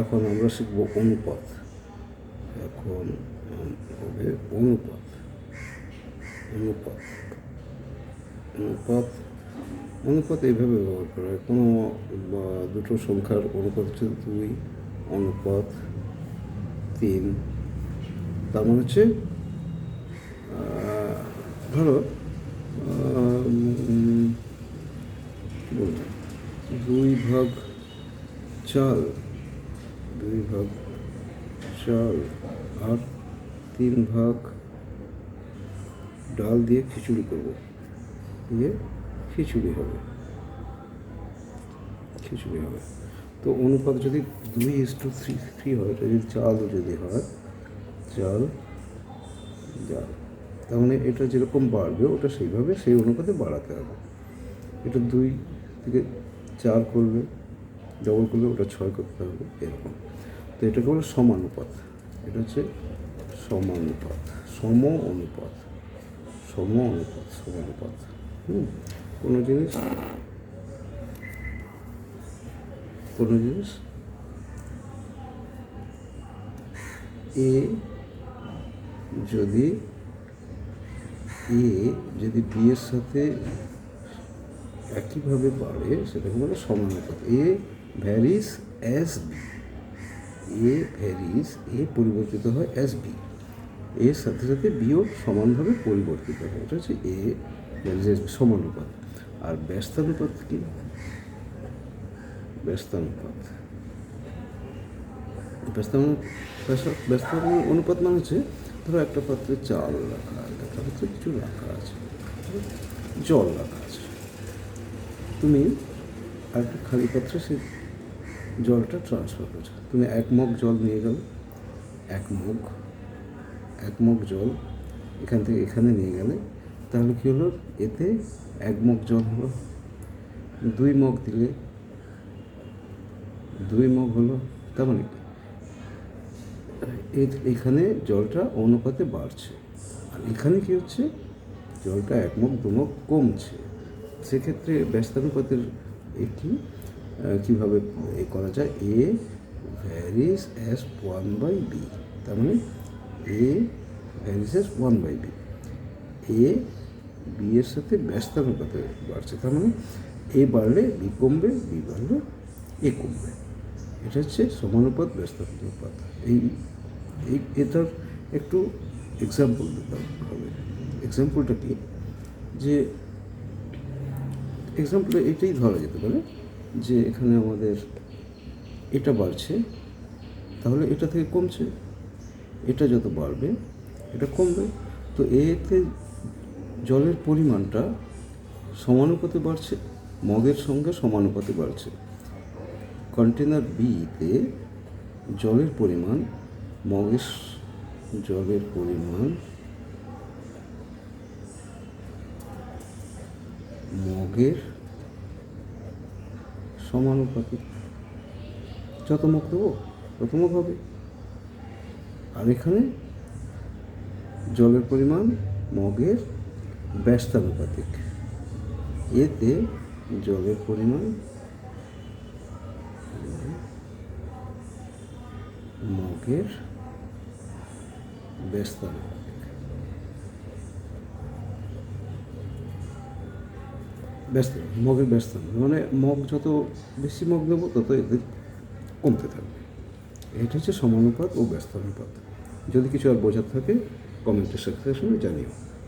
এখন আমরা শিখব অনুপাত এখন, হবে অনুপাত অনুপাত অনুপাত অনুপাত এইভাবে ব্যবহার করা হয়। কোনো দুটো সংখ্যার অনুপাত হচ্ছে দুই অনুপাত তিন। তার মানে হচ্ছে ধরো দুই ভাগ চাল দুই ভাগ চাল আর তিন ভাগ ডাল দিয়ে খিচুড়ি করব। দিয়ে খিচুড়ি হবে। খিচুড়ি হবে। তো অনুপাত যদি দুই ইস টু থ্রি থ্রি হয় যদি চাল যদি হয়, চাল, ডাল। তার মানে এটা যেরকম বাড়বে, ওটা সেইভাবে সেই অনুপাতে বাড়াতে হবে। এটা দুই থেকে চার করবে। ডবল করলে ওটা ছয় করতে হবে, এরকম। তো এটাকে বলে সমানুপাত। এটা হচ্ছে সমানুপাত। সম অনুপাত সম অনুপাত সমানুপাত। হুম? কোনো জিনিস? কোনো জিনিস? এ যদি এ যদি বি এর সাথে একইভাবে বাড়ে, সেটাকে বলে সমানুপাত। A varies as B. A varies A পরিবর্তিত হয় অ্যাজ বি। এর সাথে সাথে বিও সমানভাবে পরিবর্তিত হয়। এটা হচ্ছে এ ভ্যারিস এস বি সমানুপাত। আর ব্যস্তানুপাত কি? ব্যস্তানুপাত। ব্যস্তানু ব্যস্ত- ব্যস্ত অনুপাত মানে হচ্ছে, ধরো একটা পাত্রে চাল রাখা, একটা পাত্রে কিছু রাখা আছে। জল রাখা আছে। তুমি আর একটা খালি পাত্রে সেই জলটা ট্রান্সফার করছ তুমি এক মগ জল নিয়ে গেলে। এক মগ এক মগ জল এখান থেকে এখানে নিয়ে গেলে, তাহলে কী হলো? এতে এক মগ জল হলো। দুই মগ দিলে দুই মগ হলো, তার মানে এখানে জলটা অনুপাতে বাড়ছে। আর এখানে কী হচ্ছে? জলটা এক মগ, দু মগ কমছে। সেক্ষেত্রে ব্যস্তানুপাতের একটি কীভাবে এ করা যায়? A varies as one by B তার মানে A varies as one by B A B এর সাথে ব্যস্তানুপাতে বাড়ছে। তার মানে এ বাড়লে বি কমবে বি বাড়লে এ কমবে। এটা হচ্ছে সমানুপাত, ব্যস্তানুপাত। এই এটার একটু এক্সাম্পল দিতে হবে। এক্সাম্পলটা কি? যে এক্সাম্পল এটাই ধরা যেতে পারে। যে এখানে আমাদের এটা বাড়ছে, তাহলে এটা থেকে কমছে। এটা যত বাড়বে, এটা কমবে। তো এতে জলের পরিমাণটা সমানুপাতে বাড়ছে, মগের সঙ্গে সমানুপাতে বাড়ছে। কন্টেনার বিতে জলের পরিমাণ, মগের জলের পরিমাণ, মগের সমানুপাতিক। যত মগ দেবো মগ হবে। আর এখানে জলের পরিমাণ, মগের ব্যস্তানুপাতিক। এতে জলের পরিমাণ, মগের ব্যস্তানুপাতিক। ব্যস্ত, মগের ব্যস্ত মানে মগ যত বেশি মগ নেব তত এদের কমতে থাকবে। এটা হচ্ছে সমানুপাত ও ব্যস্ত অনুপাত। যদি কিছু আর বোঝার থাকে কমেন্টের সেকশনে জানিও।